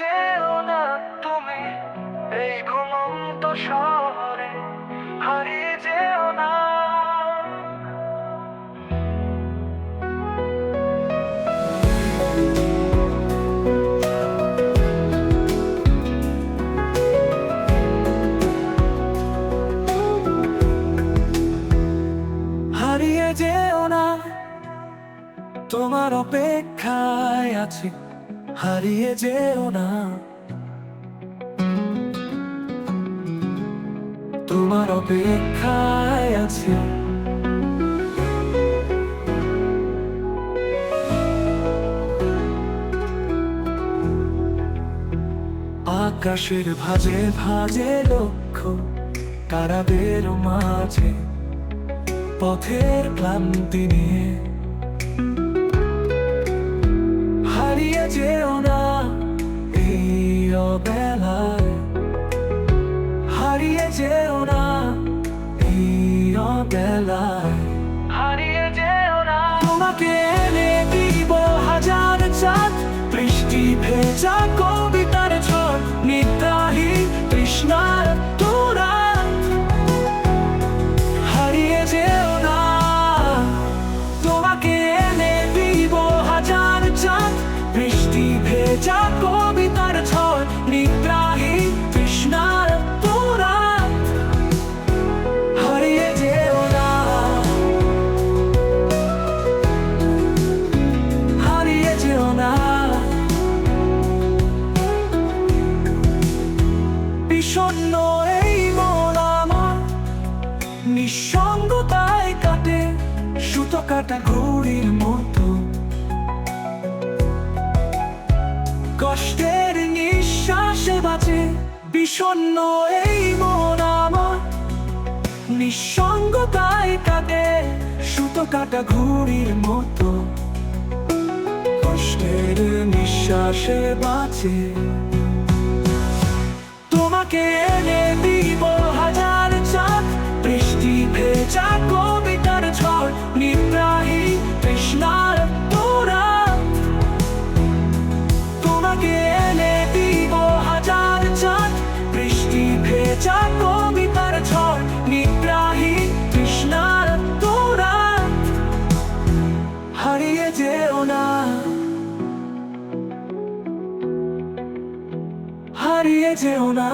যেও না তুমি এই ঘুমন্ত শহরে হারিয়ে যেও না। হারিয়ে যেও না, তোমার অপেক্ষায় আছি। হারিয়ে যেও না। তোমার অপেক্ষায় আছে। আকাশের ভাজে ভাজে লক্ষ্য তারাদের মাঝে পথের ক্লান্তি নিয়ে। হারিয়ে যেও না এই অবেলায় হারিয়ে যেও না। তোমাকে এনে দিব হাজার চাঁদ। বৃষ্টি ভেজা কবিতার ঝড় নিদ্রাহী তৃষ্ণার তোরা। হারিয়ে যেও না। তোমাকে এনে দিব হাজার চাঁদ। বৃষ্টি ভেজা নিঃসঙ্গতায় কাটে সুতো কাটা ঘড়ির মতো। কষ্টের নিঃশ্বাসে বাঁচে বিষণ্ণ এই মন আমার। নিঃসঙ্গতায় কাটে সুতো কাটা ঘড়ির মতো। কষ্টের নিঃশ্বাসে বাঁচে। তোমাকে এনে ভেজা কবিতার ঝড়, নিদ্রাহী তৃষ্ণার তোরা। তোমাকে এনে দিব হাজার চাঁদ, বৃষ্টি ভেজা কবিতার ঝড়, নিদ্রাহী তৃষ্ণার তোরা। হারিয়ে যেও না। হারিয়ে যেও না।